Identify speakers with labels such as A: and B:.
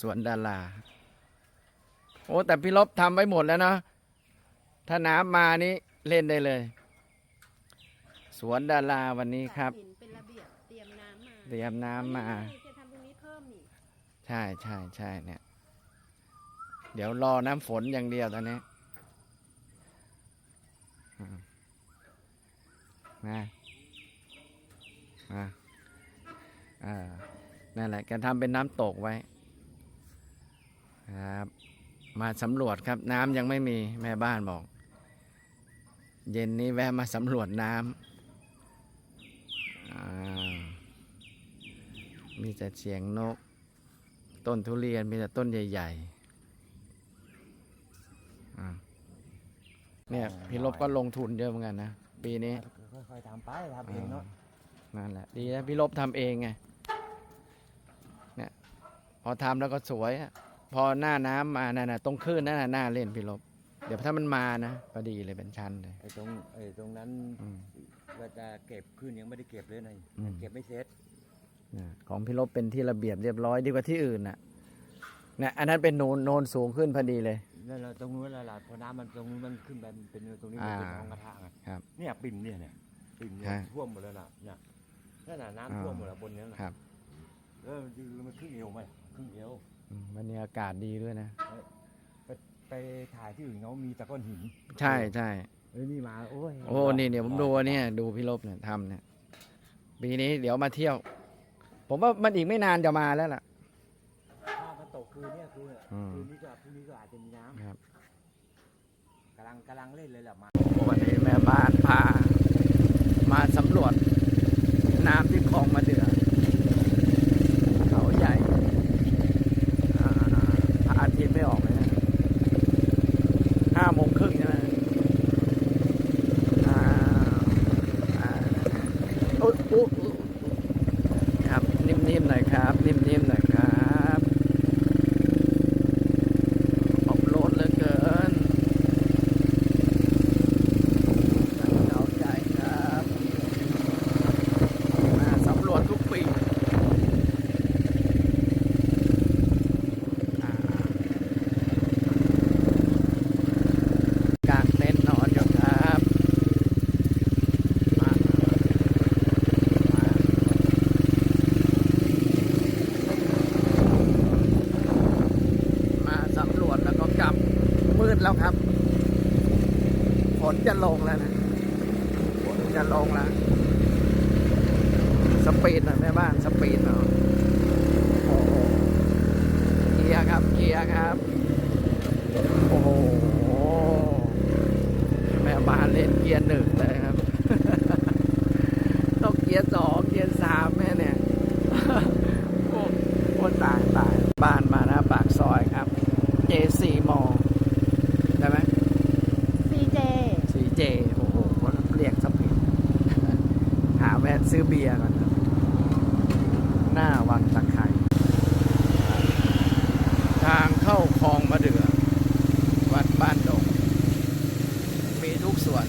A: สวนดาราโอ้แต่พี่ลบทำไว้หมดแล้วเนาะถ้าน้ำมานี่เล่นได้เลย สวนดาราวันนี้ครับ
B: ตัดหินเป็นระเบียบเตรียมน้ำมา
A: เตรียมน้ำมา
B: นี่ไงจะทำตรงนี้เพิ่มนี่
A: ใช่ใช่ใช่เนี่ย เดี๋ยวรอน้ำฝนอย่างเดียวตอนนี้อืมมามาอ่านั่นแหละแกทำเป็นน้ำตกไว้ ครับ มาสำรวจครับ น้ำยังไม่มีแม่บ้านบอก เย็นนี้แวะมาสำรวจน้ำอ่ามีแต่เสียงนก ต้นทุเรียนมีแต่ต้นใหญ่ๆอ่าเนี่ยพี่ลบก็ลงทุนเยอะเหมือนกันนะ ปีนี้
C: ค่อยๆทำไปทำเองเนาะ
A: นั่นแหละดีนะพี่ลบทำเองไงเนี่ยพอทำแล้วก็สวยอะ พอหน้าน้ำมานั่นน่ะตรงคลื่นนั่นน่ะน่าเล่นพี่ลบ เดี๋ยวถ้ามันมานะพอดีเลยเป็นชั้นเลย
C: ไอ้ตรงไอ้ตรงนั้น
A: อืม
C: ว่าจะเก็บขึ้นยังไม่ได้เก็บเลยนะ
A: อืม
C: เก็บไม่เสร็จ
A: นะของพี่ลบเป็นที่ระเบียบเรียบร้อยดีกว่าที่อื่นน่ะเนี่ยอันนั้นเป็นโนนโนนสูงขึ้นพอดีเลย
C: นั่นแหละตรงนู้นแหละล่ะพอน้ำมันตรงนู้นมันขึ้นไปมันเป็นตรงนี้มันเป็น
A: อ่า
C: ท้องกระทะไง
A: ครับ
C: เนี่ยปิ่มเนี่ยเนี่ยปิ่มเนี่ย
A: ฮะ
C: ท่วมหมดแล้วน่ะเนี่ยนั่นน่ะ
A: อ่า
C: น้ำท่วมหมดแล้วบนเนี้ยน่ะ
A: ครับ
C: เออมันครึ่งเอวไหมครึ่งเอว
A: อืมวันนี้อากาศดีด้วยนะ
C: ไปไปถ่ายที่อื่นเขามีแต่ก้อนหิน
A: ใช่ใช่
C: เอ้ยนี่มาโอ้ย
A: โอ้นี่เดี๋ยวผมดูอันเนี่ยดูพี่ลบเนี่ยทำเนี่ยปีนี้เดี๋ยวมาเที่ยว ผมว่ามันอีกไม่นานจะมาแล้วล่ะ
C: ถ้ามันตกคืนเนี่ยคืน
A: อืม
C: คืนนี้ก็พรุ่งนี้ก็อาจจะมีน้
A: ครับำ
C: กำลังกำลังเล่นเลยแหละมา
A: วันนี้แม่บ้านพามาสำรวจ น้ำที่คลองมาเดือเขาใหญ่อ่าพระอาทิตย์ไม่ออกเลยนะ ห้าโมงครึ่งใช่ไหมอ่าอ่าอุ๊ครับ นิ่มๆหน่อยครับ นิ่มๆหน่อยครับออกโรดเหลือเกิน เราใจครับมาสำรวจทุกปีอ่ากางเต็นท์นอนอยู่ครับมามามาสำรวจแล้วก็กลับืดแล้วครับ ฝนจะลงแล้วนะ ฝนจะลงแล้ว สปีดหน่อยแม่บ้าน สปีดหน่อยโอ้โหเกียร์ครับ เกียร์ครับ โอ้โห แม่บ้านเล่นเกียร์หนึ่งเลยครับ ต้องเกียร์สองเกียร์สามแม่เนี่ยโอ้โหตายตายบ้านมานะปากซอยครับ J4 ซื้อเบียร์ก่
B: อนห
A: น้าวังตะไคร่ทางเข้าคลองมะเดื่อวัดบ้านดงมีทุกส่วน